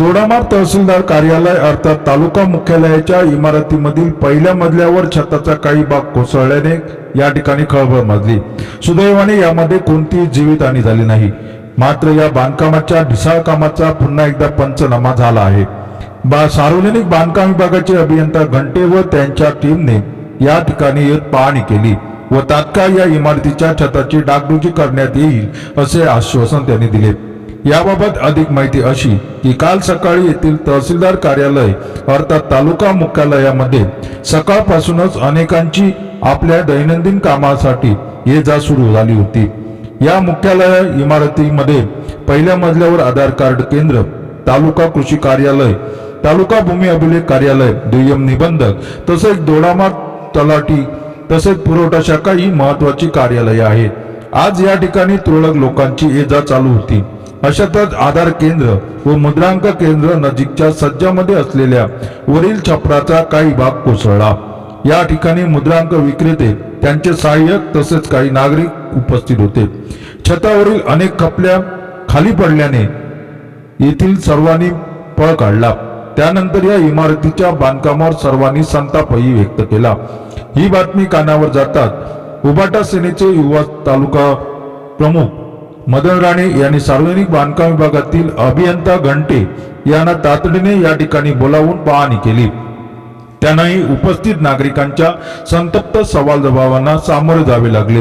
दोडामार तहसीलदार कार्यालय अर्थात तालुका मुख्यालयाच्या इमारतीमधील पहिल्या मजल्यावर छताचा काही भाग कोसळल्याने या ठिकाणी खळबळ माजली. सुदैवाने यामध्ये कोणतीही जीवितहानी झाली नाही. मात्र या बांधकामाच्या ढिसाळ कामाचा पुन्हा एकदा पंचनामा झाला आहे. बा सार्वजनिक बांधकाम विभागाचे अभियंता घंटे व त्यांच्या टीमने या ठिकाणी येत पाहणी केली व तात्काळ या इमारतीच्या छताची डागडुजी करण्यात येईल असे आश्वासन त्यांनी दिले. याबाबत अधिक माहिती अशी की काल सकाळी येथील तहसीलदार कार्यालय अर्थात तालुका मुख्यालयामध्ये सकाळपासूनच अनेकांची आपल्या दैनंदिन कामासाठी ये जा सुरू झाली होती. या मुख्यालय इमारतीमध्ये पहिल्या मजल्यावर आधार कार्ड केंद्र तालुका कृषी कार्यालय तालुका भूमी अभिलेख कार्यालय दुय्यम निबंधक तसेच दोडामार तलाठी तसेच पुरवठा शाखा ही महत्वाची कार्यालये आहेत. आज या ठिकाणी तुरळक लोकांची ये जा चालू होती. अशातच आधार केंद्र व मुद्रांक केंद्र नजीकच्या सज्जामध्ये असलेल्या वरील छपराचा काही भाग कोसळला. या ठिकाणी मुद्रांक विक्रेते त्यांचे सहाय्यक तसेच काही नागरिक उपस्थित होते. छतावरील अनेक खपल्या खाली पडल्याने येथील सर्वांनी पळ काढला. त्यानंतर या इमारतीच्या बांधकामावर सर्वांनी संतापही व्यक्त केला. ही बातमी कानावर जातात उबाटा सेनेचे युवा तालुका प्रमुख मदन राणे यांनी सार्वजनिक बांधकाम विभागातील अभियंता घंटे यांना तातडीने या ठिकाणी बोलावून पाहणी केली. त्यांनाही उपस्थित नागरिकांच्या संतप्त सवाल जबाबांना सामोरे जावे लागले.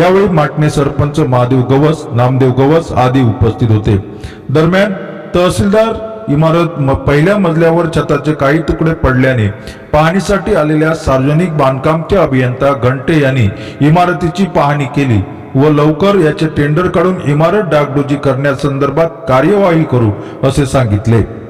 यावेळी माटणे सरपंच महादेव गवस नामदेव गवस आदी उपस्थित होते. दरम्यान तहसीलदार इमारत पहिल्या मजल्यावर छताचे काही तुकडे पडल्याने पाहणीसाठी आलेल्या सार्वजनिक बांधकामचे अभियंता घंटे यांनी इमारतीची पाहणी केली. व लवकर याचे टेंडर काढून इमारत डागडुजी करण्यासंदर्भात कार्यवाही करू असे सांगितले.